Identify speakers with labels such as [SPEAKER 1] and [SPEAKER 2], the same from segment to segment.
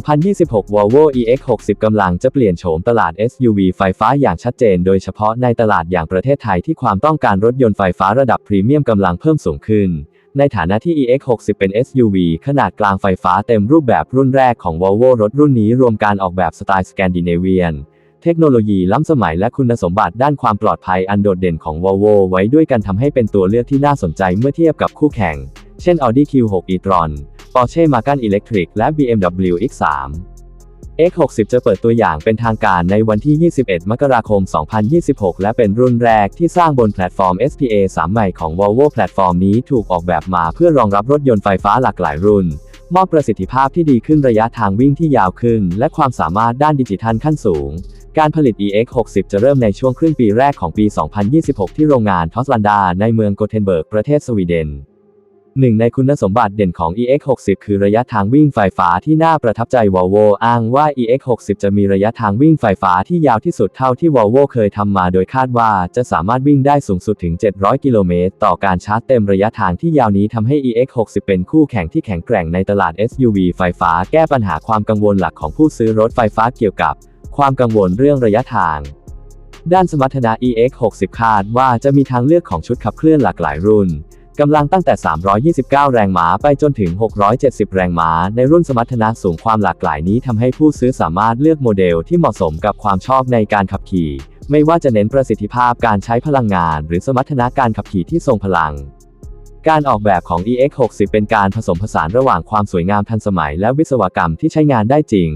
[SPEAKER 1] 2026 Volvo EX60 กำลังจะเปลี่ยนโฉมตลาด SUV ไฟฟ้าอย่างชัดเจน โดยเฉพาะในตลาดอย่างประเทศไทยที่ความต้องการรถยนต์ไฟฟ้าระดับพรีเมียมกำลังเพิ่มสูงขึ้น ในฐานะที่ EX60 เป็น SUV ขนาดกลางไฟฟ้าเต็มรูปแบบรุ่นแรกของ Volvo รถรุ่นนี้รวมการออกแบบสไตล์สแกนดิเนเวียน เทคโนโลยีล้ำสมัยและคุณสมบัติด้านความปลอดภัยอันโดดเด่นของ Volvo ไว้ด้วยกันทำให้เป็นตัวเลือกที่น่าสนใจเมื่อเทียบกับคู่แข่ง เช่น Audi Q6 e-tron Porsche Macan Electric และ BMW X3 X60 จะเปิดตัวอย่างเป็นทางการในวันที่ 21 มกราคม 2026 และเป็นรุ่นแรกที่สร้างบนแพลตฟอร์ม SPA 3 ใหม่ของ Volvo แพลตฟอร์มนี้ถูกออกแบบมาเพื่อรองรับรถยนต์ไฟฟ้าหลากหลายรุ่น มอบประสิทธิภาพที่ดีขึ้นระยะทางวิ่งที่ยาวขึ้น และความสามารถด้านดิจิทัลขั้นสูง การผลิต EX60 จะเริ่มในช่วงครึ่งปีแรกของปี 2026 ที่โรงงานทอสลันดาในเมืองโกเทนเบิร์กประเทศสวีเดน หนึ่งในคุณสมบัติเด่นของ EX60 คือระยะทางวิ่งไฟฟ้าที่น่าประทับใจ Volvo อ้างว่า EX60 จะมีระยะทางวิ่งไฟฟ้าที่ยาวที่สุดเท่าที่ Volvo เคยทำมาโดยคาดว่าจะสามารถวิ่งได้สูงสุดถึง 700 กิโลเมตร ต่อการชาร์จเต็มระยะทางที่ยาวนี้ทำให้ EX60 เป็นคู่แข่งที่แข็งแกร่งในตลาด SUV ไฟฟ้าแก้ปัญหาความกังวลหลักของผู้ซื้อรถไฟฟ้าเกี่ยวกับ ความกังวลเรื่องระยะทางด้านสมรรถนะ EX60 คาดว่าจะมีทางเลือกของชุดขับเคลื่อนหลากหลายรุ่น กำลังตั้งแต่ 329 แรงม้าไปจนถึง 670 แรงม้า ในรุ่นสมรรถนะสูงความหลากหลายนี้ทำให้ผู้ซื้อสามารถเลือกโมเดลที่เหมาะสมกับความชอบในการขับขี่ ไม่ว่าจะเน้นประสิทธิภาพการใช้พลังงาน หรือสมรรถนะการขับขี่ที่ทรงพลัง การออกแบบของ EX60 เป็นการผสมผสานระหว่างความสวยงามทันสมัยและวิศวกรรมที่ใช้งานได้จริง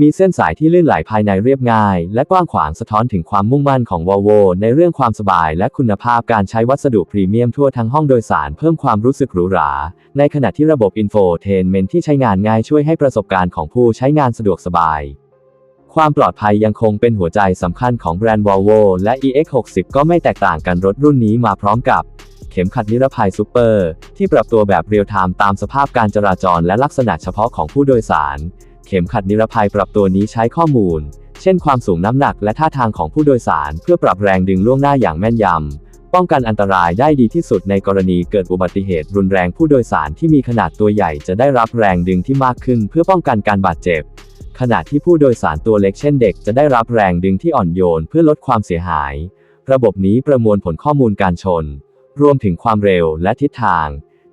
[SPEAKER 1] มีเส้นสายที่ลื่นไหลภายในเรียบง่าย และกว้างขวางสะท้อนถึงความมุ่งมั่นของ Volvo ในเรื่องความสบายและคุณภาพการใช้วัสดุพรีเมียมทั่วทั้งห้องโดยสารเพิ่มความรู้สึกหรูหรา ในขณะที่ระบบ Infotainment ที่ใช้งานง่ายช่วยให้ประสบการณ์ของผู้ใช้งานสะดวกสบาย ความปลอดภัยยังคงเป็นหัวใจสำคัญของแบรนด์ Volvo และ EX60 ก็ไม่แตกต่างกันรถรุ่นนี้มาพร้อมกับเข็มขัดนิรภัยซูเปอร์ ที่ปรับตัวแบบเรียลไทม์ตามสภาพการจราจรและลักษณะเฉพาะของผู้โดยสาร เข็มขัดนิรภัยปรับตัวนี้ใช้ข้อมูล เช่นความสูงน้ำหนักและท่าทางของผู้โดยสาร เพื่อปรับแรงดึงล่วงหน้าอย่างแม่นยำ ป้องกันอันตรายได้ดีที่สุดในกรณีเกิดอุบัติเหตุรุนแรงผู้โดยสารที่มีขนาดตัวใหญ่จะได้รับแรงดึงที่มากขึ้น เพื่อป้องกันการบาดเจ็บ ขณะที่ผู้โดยสารตัวเล็กเช่นเด็กจะได้รับแรงดึงที่อ่อนโยน เพื่อลดความเสียหาย ระบบนี้ประมวลผลข้อมูลการชน รวมถึงความเร็วและทิศทาง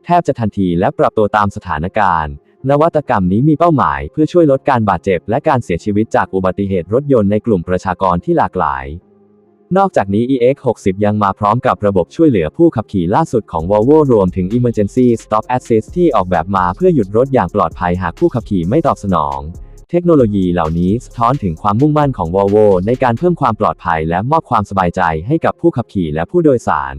[SPEAKER 1] แทบจะทันทีและปรับตัวตามสถานการณ์ นวัตกรรมนี้มีเป้าหมายเพื่อช่วยลดการบาดเจ็บและการเสียชีวิตจากอุบัติเหตุรถยนต์ในกลุ่มประชากรที่หลากหลาย นอกจากนี้ EX60 ยังมาพร้อมกับระบบช่วยเหลือผู้ขับขี่ล่าสุดของ Volvo รวมถึง Emergency Stop Assist ที่ออกแบบมาเพื่อหยุดรถอย่างปลอดภัยหากผู้ขับขี่ไม่ตอบสนองเทคโนโลยีเหล่านี้สะท้อนถึงความมุ่งมั่นของ Volvo ในการเพิ่มความปลอดภัยและมอบความสบายใจให้กับผู้ขับขี่และผู้โดยสาร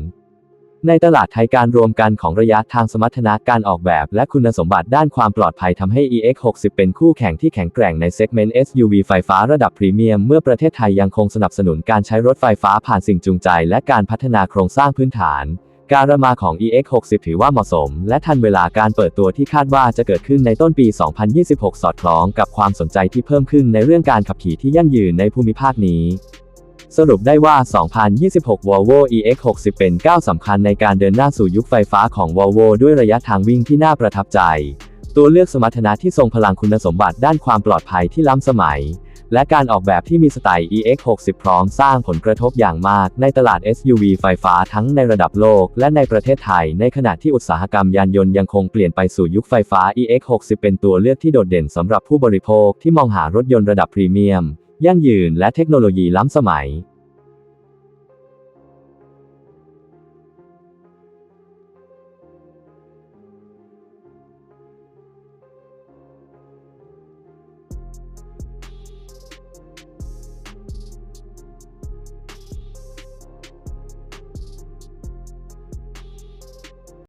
[SPEAKER 1] ในตลาดไทยการรวมกันของระยะทางสมรรถนะการออกแบบ และคุณสมบัติด้านความปลอดภัยทำให้ EX60 เป็นคู่แข่งที่แข็งแกร่งในเซกเมนต์ SUV ไฟฟ้าระดับพรีเมียม เมื่อประเทศไทยยังคงสนับสนุนการใช้รถไฟฟ้าผ่านสิ่งจูงใจ และการพัฒนาโครงสร้างพื้นฐาน การมาของ EX60 ถือว่าเหมาะสม และทันเวลาการเปิดตัวที่คาดว่าจะเกิดขึ้นในต้นปี 2026 สอดคล้องกับความสนใจที่เพิ่มขึ้นในเรื่องการขับขี่ที่ยั่งยืนในภูมิภาคนี้ สรุปได้ว่า 2026 Volvo EX60 เป็นก้าวสำคัญในการเดินหน้าสู่ยุคไฟฟ้าของ Volvo ด้วยระยะทางวิ่งที่น่าประทับใจ ตัวเลือกสมรรถนะที่ทรงพลังคุณสมบัติด้านความปลอดภัยที่ล้ำสมัย และการออกแบบที่มีสไตล์ EX60 พร้อมสร้างผลกระทบอย่างมากในตลาด SUV ไฟฟ้าทั้งในระดับโลกและในประเทศไทย ในขณะที่อุตสาหกรรมยานยนต์ยังคงเปลี่ยนไปสู่ยุคไฟฟ้า EX60 เป็นตัวเลือกที่โดดเด่นสำหรับผู้บริโภคที่มองหารถยนต์ระดับพรีเมียม ยั่งยืนและเทคโนโลยีล้ำสมัย